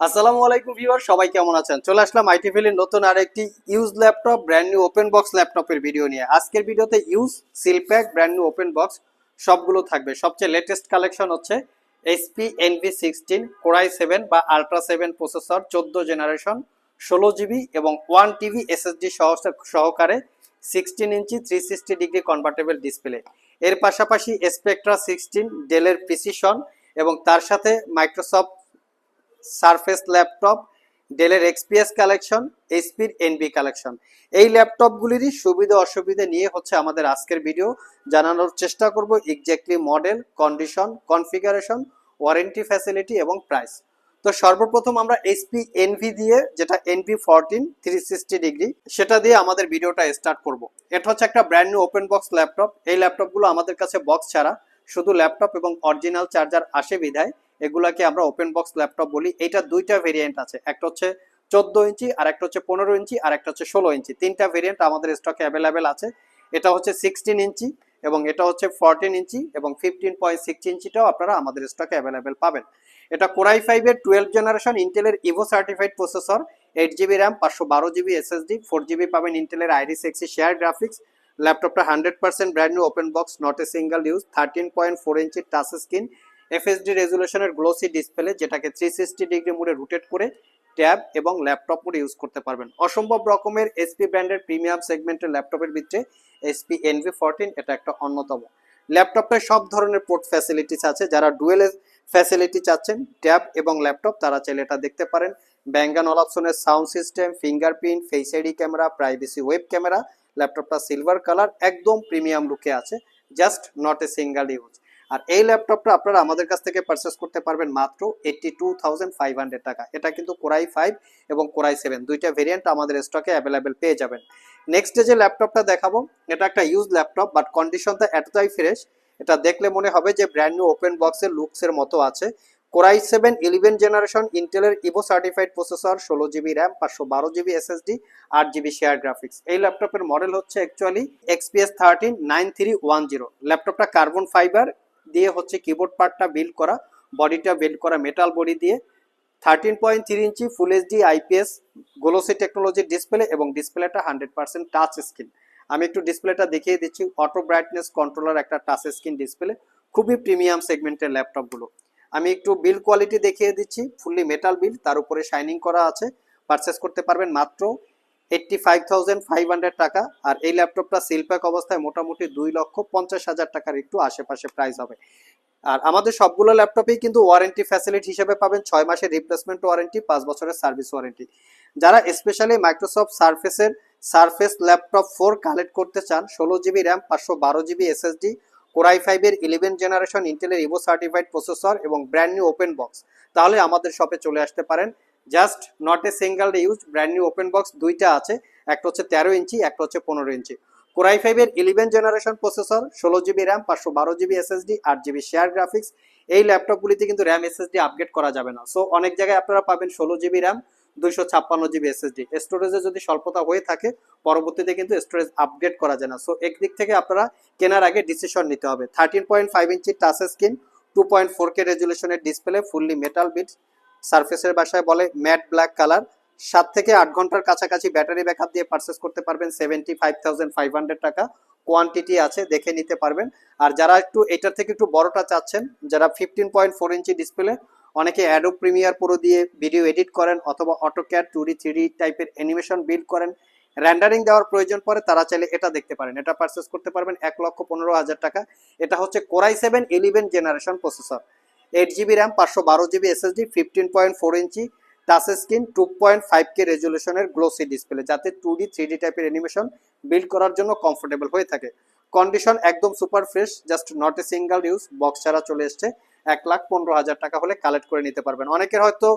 আসসালামু আলাইকুম ভিউয়ার সবাই কেমন আছেন? চলে আসলাম আইটিভিলের নতুন আরেকটি used laptop brand new open box ল্যাপটপের ভিডিও নিয়ে। আজকের ভিডিওতে used seal pack brand new open box সবগুলো থাকবে। সবচেয়ে লেটেস্ট কালেকশন হচ্ছে HP Envy sixteen core i seven বা আলট্রা সেভেন প্রসেসর চোদ্দ জেনারেশন ষোলো জিবি এবং ওয়ান টিভি এসএসডি সহ সহকারে sixteen inch three sixty degree convertible display এর পাশাপাশি স্পেকট্রা সিক্সটিন ডেলের প্রিসিশন এবং তার সাথে মাইক্রোসফট সারফেস ল্যাপটপ, ডেলের এক্সপিএস কালেকশন এইচপির এনবি কালেকশন এই ল্যাপটপগুলিরই সুবিধা অসুবিধা নিয়ে হচ্ছে আমাদের আজকের ভিডিও জানানোর চেষ্টা করব exactly model condition configuration warranty facility এবং প্রাইস তো সর্বপ্রথম আমরা এইচপি এনভি দিয়ে, যেটা Envy fourteen three sixty degree সেটা দিয়ে আমাদের ভিডিওটা স্টার্ট করব। এটা হচ্ছে একটা brand new open box laptop. এই ল্যাপটপগুলো আমাদের কাছে বক্স ছাড়া শুধু ল্যাপটপ এবং অরিজিনাল চার্জার আসে বিধায় এগুলাকে আমরা ওপেন বক্স ল্যাপটপ বলি। এটা দুইটা ভেরিয়েন্ট আছে। একটা হচ্ছে চোদ্দ ইঞ্চি, আর একটা হচ্ছে পনেরো ইঞ্চি, আর একটা হচ্ছে ষোলো ইঞ্চি। তিনটা ভেরিয়েন্ট আমাদের স্টকে অ্যাভেলেবেল আছে। এটা হচ্ছে সিক্সটিন ইঞ্চি এবং এটা হচ্ছে ফোরটিন ইঞ্চি এবং ফিফটিন পয়েন্ট সিক্স ইঞ্চিটাও আপনারা আমাদের স্টকে অ্যাভেলেবেল পাবেন। এটা কোরাই ফাইভের টুয়েলভ জেনারেশন ইন্টেলের Evo certified processor eight GB RAM পাঁচশো বারো জিবি এসএসডি ফোর জিবি পাবেন ইন্টেলের আইরিস এক্সি শেয়ার গ্রাফিক্স ল্যাপটপটা hundred percent brand new open box not a single use thirteen point four inch touch screen FSD রেজুলেশনের glossy display যেটাকে three sixty degree মোডে rotate করে tab এবং laptop মোডে use করতে পারবেন। অসম্ভব রকমের এসপি ব্র্যান্ডের প্রিমিয়াম সেগমেন্টের ল্যাপটপের ভিতরে এসপি এনভি ফোরটিন এটা একটা অন্যতম। ল্যাপটপে সব ধরনের পোর্ট ফ্যাসিলিটিস আছে, যারা ডুয়েল ফ্যাসিলিটি চাচ্ছেন ট্যাব এবং ল্যাপটপ তারা চাইলে এটা দেখতে পারেন। Bang and অলাপসনের sound system fingerprint face ID camera privacy web camera ল্যাপটপটা সিলভার কালার একদম প্রিমিয়াম লুকে আছে just not a single use আর এই ল্যাপটপটা আপনারা আমাদের কাছ থেকে পারচেস করতে পারবেন মাত্র eighty two thousand five hundred টাকা। এটা কিন্তু কোরাই ফাইভ এবং কোরাই সেভেন দুইটা ভেরিয়েন্ট আমাদের স্টকে অ্যাভেলেবেল পেয়ে যাবেন। নেক্সট যে ল্যাপটপটা দেখাবো, এটা একটা ইউজ ল্যাপটপ বাট কন্ডিশনটা এতটাই ফ্রেশ এটা দেখলে মনে হবে যে ব্র্যান্ড নিউ ওপেন বক্সের লুকসের মতো আছে। Core i seven eleven generation ইন্টেলের ইভো সার্টিফাইড প্রসেসর ষোলো জিবি র্যাম পাঁচশো বারো জিবি এসএসডি আট জিবি শেয়ার গ্রাফিক্স এই ল্যাপটপের মডেল হচ্ছে actually XPS thirteen nine three one zero ল্যাপটপটা কার্বন ফাইবার দিয়ে হচ্ছে কিবোর্ড পার্টটা বিল্ড করা বডিটা বিল্ড করা মেটাল বডি দিয়ে thirteen point three inch full HD IPS glossy টেকনোলজির ডিসপ্লে এবং ডিসপ্লেটা হান্ড্রেড পার্সেন্ট টাচ স্ক্রিন আমি একটু ডিসপ্লেটা দেখিয়ে দিচ্ছি অটো ব্রাইটনেস কন্ট্রোলার একটা টাচ স্ক্রিন ডিসপ্লে খুবই প্রিমিয়াম সেগমেন্টের ল্যাপটপগুলো আমি একটু বিল কোয়ালিটি দেখিয়ে দিচ্ছি ফুললি মেটাল বিল তার উপরে শাইনিং করা আছে পারচেস করতে পারবেন মাত্র এইটটি ফাইভ টাকা আর এই ল্যাপটপটা সিলপ্যাক অবস্থায় মোটামুটি দুই লক্ষ পঞ্চাশ হাজার টাকার একটু আশেপাশে প্রাইস হবে। আর আমাদের সবগুলো ল্যাপটপেই কিন্তু ওয়ারেন্টি ফ্যাসিলিটি হিসেবে পাবেন, ছয় মাসের রিপ্লেসমেন্ট ওয়ারেন্টি পাঁচ বছরের সার্ভিস ওয়ারেন্টি যারা স্পেশালি মাইক্রোসফট সার্ফেসের সার্ফেস ল্যাপটপ ফোর কালেক্ট করতে চান, ষোলো জিবি র্যাম পাঁচশো বারো জিবি এসএসডি কোরাই ফাইভের ইলেভেন জেনারেশন ইন্টেলের ইভো সার্টিফাইড প্রসেসর এবং ব্র্যান্ড নিউ ওপেন বক্স তাহলে আমাদের শপে চলে আসতে পারেন। Just not a single use brand new open box দুইটা আছে, একটা হচ্ছে তেরো ইঞ্চি, একটা হচ্ছে পনেরো ইঞ্চি। কোরাই ফাইভের ইলেভেন জেনারেশন প্রসেসর ষোলো জিবি র্যাম পাঁচশো বারো জিবি এসএসডি আট জিবি শেয়ার গ্রাফিক্স এই ল্যাপটপগুলিতে কিন্তু র্যাম এসএসডি আপগ্রেড করা যাবে না। সো অনেক জায়গায় আপনারা পাবেন ষোলো জিবি র্যাম দুইশো ছাপ্পান্ন জিবি এসএসডি স্টোরেজে যদি স্বল্পতা হয়ে থাকে, পরবর্তীতে কিন্তু স্টোরেজ আপগ্রেড করা যায় না। সো একদিক থেকে আপনারা কেনার আগে ডিসিশন নিতে হবে। Thirteen point five inch touch screen two point four K রেজুলেশনের display fully metal বিট সার্ফেসের বাসায় বলে ম্যাট ব্ল্যাক কালার। সাত থেকে আট ঘণ্টার কাছাকাছি ব্যাটারি ব্যাকআপ দিয়ে পারচেস করতে পারবেন seventy five thousand five hundred টাকা। কোয়ান্টিটি আছে, দেখে নিতে পারবেন। আর যারা একটু, এটার থেকে একটু বড়টা চাচ্ছেন, যারা fifteen point four inch display অনেকে অ্যাডো প্রিমিয়ার পুরো দিয়ে ভিডিও এডিট করেন অথবা অটোক্যাড টু থ্রি টাইপের অ্যানিমেশন বিল্ড করেন। র্যান্ডারিং দেওয়ার প্রয়োজন পড়ে, তারা চাইলে এটা দেখতে পারেন। এটা পারচেস করতে পারবেন এক লক্ষ পনেরো হাজার টাকা। এটা হচ্ছে core i seven eleven generation processor eight GB RAM পাঁচশো বারো GB SSD fifteen point four inch touch screen two point five K রেজুলেশনের glossy display যাতে টু ডি থ্রি ডি টাইপের অ্যানিমেশন বিল্ড করার জন্য কমফোর্টেবল হয়ে থাকে। কন্ডিশন একদম super fresh just not a single use box ছাড়া চলে এসছে। এক লাখ পনেরো হাজার টাকা হলে কালেক্ট করে নিতে পারবেন। অনেকের হয়তো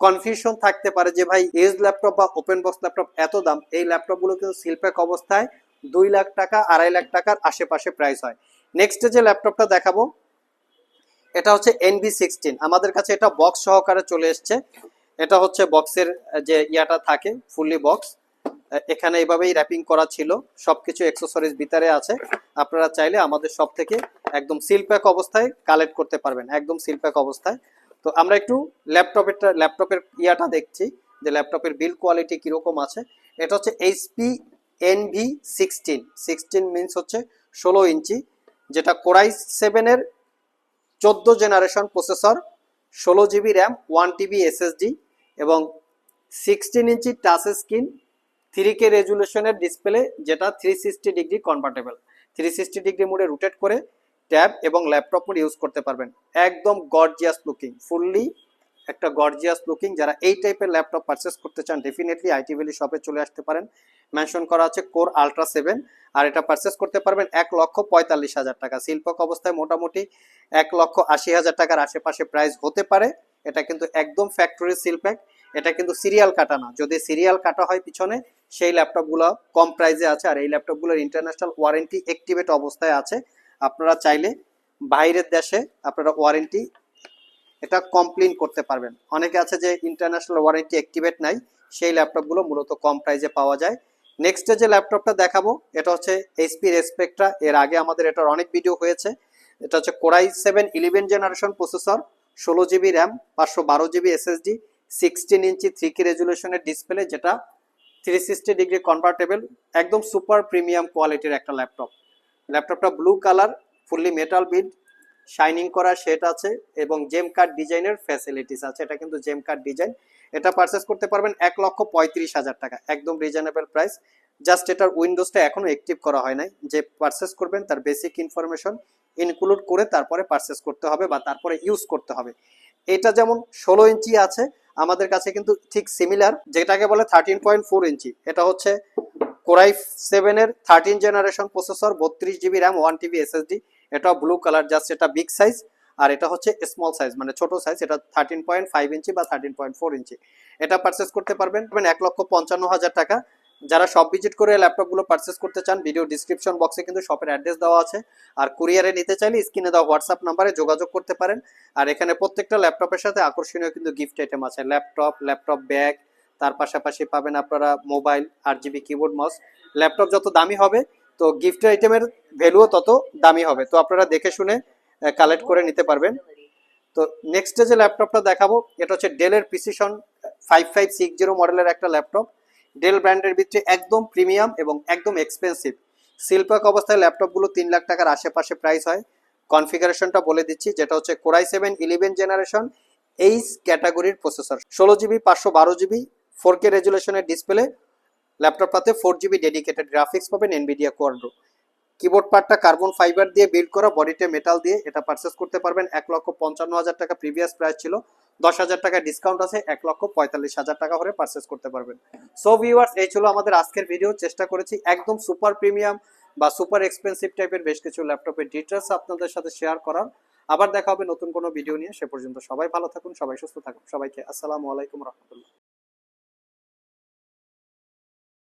কনফিউশন থাকতে পারে যে ভাই এজ ল্যাপটপ বা ওপেন বক্স ল্যাপটপ এত দাম? এই ল্যাপটপগুলো কিন্তু শিল্পেক অবস্থায় দুই লাখ টাকা, আড়াই লাখ টাকার আশেপাশে প্রাইস হয়। নেক্সট যে ল্যাপটপটা দেখাবো এটা হচ্ছে এনবি সিক্সটিন আমাদের কাছে এটা বক্স সহকারে চলে এসছে। এটা হচ্ছে বক্সের যে ইয়াটা থাকে ফুললি বক্স এখানে এইভাবেই র্যাপিং করা ছিল। সবকিছু অ্যাক্সেসরিজ ভিতরে আছে। আপনারা চাইলে আমাদের সব থেকে একদম সিল প্যাক অবস্থায় কালেক্ট করতে পারবেন। একদম সিল প্যাক অবস্থায়। তো আমরা একটু ল্যাপটপেরটা, ল্যাপটপের ইয়াটা দেখছি যে ল্যাপটপের বিল কোয়ালিটি কীরকম আছে। এটা হচ্ছে HP Envy sixteen sixteen means হচ্ছে ষোলো ইঞ্চি, যেটা কোরাই সেভেনের চোদ্দ জেনারেশন প্রসেসর, ষোলো GB RAM, one TB SSD এবং সিক্সটিন ইঞ্চি টাচ স্ক্রিন, থ্রি কে রেজুলেশনের ডিসপ্লে যেটা three sixty degree convertible three sixty degree মোডে রোটেট করে ট্যাব এবং ল্যাপটপ মোড ইউজ করতে পারবেন। একদম গর্জিয়াস লুকিং ফুললি একটা গর্জিয়াস লুকিং যারা এই টাইপের ল্যাপটপ পারচেস করতে চান ডেফিনেটলি আইটি ভ্যালি শপে চলে আসতে পারেন। মেনশন করা আছে কোর আলট্রা সেভেন, আর এটা পারচেস করতে পারবেন এক লক্ষ পঁয়তাল্লিশ হাজার টাকা। শিল্পক অবস্থায় মোটামুটি এক লক্ষ আশি হাজার টাকার আশেপাশে প্রাইস হতে পারে। এটা কিন্তু একদম ফ্যাক্টরি সিলপ্যাক এটা কিন্তু সিরিয়াল কাটা না। যদি সিরিয়াল কাটা হয় পিছনে, সেই ল্যাপটপগুলো কম প্রাইসে আছে, আর এই ল্যাপটপগুলোর ইন্টারন্যাশনাল ওয়ারেন্টি অ্যাক্টিভেট অবস্থায় আছে। আপনারা চাইলে বাইরের দেশে আপনারা ওয়ারেন্টি এটা কমপ্লেন করতে পারবেন। অনেকে আছে যে ইন্টারন্যাশনাল ওয়ারেন্টি অ্যাক্টিভেট নাই, সেই ল্যাপটপগুলো মূলত কম প্রাইসে পাওয়া যায়। নেক্সটে যে ল্যাপটপটা দেখাবো, এটা হচ্ছে এইচপি রেসপেক্টরা এর আগে আমাদের এটার অনেক ভিডিও হয়েছে। এটা হচ্ছে core i seven eleven generation processor ষোলো জিবি র্যাম পাঁচশো বারো জিবি এসএসডি সিক্সটিন ইঞ্চি থ্রি কে রেজুলেশনের ডিসপ্লে যেটা থ্রি সিক্সটি ডিগ্রি কনভার্টেবল একদম সুপার প্রিমিয়াম কোয়ালিটির একটা ল্যাপটপ ল্যাপটপটা blue colour fully metal build shining করা সেট আছে, এবং জেম কার্ড ডিজাইনের ফ্যাসিলিটিস আছে। এটা কিন্তু জেম কার্ড ডিজাইন এটা পারচেস করতে পারবেন এক লক্ষ পঁয়ত্রিশ হাজার টাকা। একদম রিজনেবল প্রাইস জাস্ট এটার উইন্ডোজটা এখনও অ্যাক্টিভ করা হয় নাই। যে পারচেস করবেন তার বেসিক ইনফরমেশন ইনক্লুড করে তারপরে পারচেস করতে হবে বা তারপরে ইউজ করতে হবে। এটা যেমন ষোলো ইঞ্চি আছে, আমাদের কাছে কিন্তু ঠিক সিমিলার যেটাকে বলে থার্টিন পয়েন্ট ফোর ইঞ্চি। এটা হচ্ছে কোরাই সেভেনের থার্টিন জেনারেশন প্রসেসর বত্রিশ GB RAM one TB SSD এটা ব্লু কালার জাস্ট এটা বিগ সাইজ আর এটা হচ্ছে স্মল সাইজ মানে ছোট সাইজ এটা থার্টিন পয়েন্ট ফাইভ ইঞ্চি বা থার্টিন পয়েন্ট ফোর ইঞ্চি। এটা পারচেস করতে পারবেন এক লক্ষ পঞ্চান্ন হাজার টাকা। যারা সব ভিজিট করে ল্যাপটপগুলো পারচেস করতে চান ভিডিও ডিসক্রিপশন বক্সে কিন্তু শপের অ্যাড্রেস দেওয়া আছে। আর কুরিয়ারে নিতে চাইলে স্ক্রিনে দেওয়া হোয়াটসঅ্যাপ নাম্বারে যোগাযোগ করতে পারেন। আর এখানে প্রত্যেকটা ল্যাপটপের সাথে আকর্ষণীয় কিন্তু গিফট আইটেম আছে। ল্যাপটপ ল্যাপটপ ব্যাগ তার পাশাপাশি পাবেন আপনারা মোবাইল আট জিবি কিবোর্ড মাউস ল্যাপটপ যত দামি হবে, তো গিফট আইটেমের ভ্যালুও তত দামি হবে। তো আপনারা দেখে শুনে কালেক্ট করে নিতে পারবেন। তো নেক্সটে যে ল্যাপটপটা দেখাবো, এটা হচ্ছে ডেলের precision five five six zero মডেলের একটা ল্যাপটপ ডেল ব্র্যান্ডের ভিতরে একদম প্রিমিয়াম এবং একদম এক্সপেন্সিভ শিল্পক অবস্থায় ল্যাপটপগুলো তিন লাখ টাকার আশেপাশে প্রাইস হয়। কনফিগারেশনটা বলে দিচ্ছি, যেটা হচ্ছে core i seven eleven generation H ক্যাটাগরির প্রসেসর ষোলো জিবি পাঁচশো বারো জিবি ফোর কে রেজুলেশনের ডিসপ্লে ল্যাপটপটাতে ফোর জিবি ডেডিকেটেড গ্রাফিক্স পাবেন এনভিডিয়া কোয়াড্রো কিবোর্ড পার্টটা কার্বন ফাইবার দিয়ে বিল্ড করা বডিতে মেটাল দিয়ে এটা পারচেস করতে পারবেন। এক লক্ষ পঞ্চান্ন হাজার টাকা প্রিভিয়াস প্রাইস ছিল। দশ হাজার টাকা ডিসকাউন্ট আছে, এক লক্ষ পঁয়তাল্লিশ হাজার টাকা করে পারচেস করতে পারবেন। সো ভিউয়ার্স এই ছিল আমাদের আজকের ভিডিও চেষ্টা করেছি একদম সুপার প্রিমিয়াম বা সুপার এক্সপেন্সিভ টাইপের বেশ কিছু ল্যাপটপের ডিটেলস আপনাদের সাথে শেয়ার করার। আবার দেখা হবে নতুন কোনো ভিডিও নিয়ে। সে পর্যন্ত সবাই ভালো থাকুন, সবাই সুস্থ থাকুন। সবাইকে আসসালামু আলাইকুম রহমতুল্লাহ।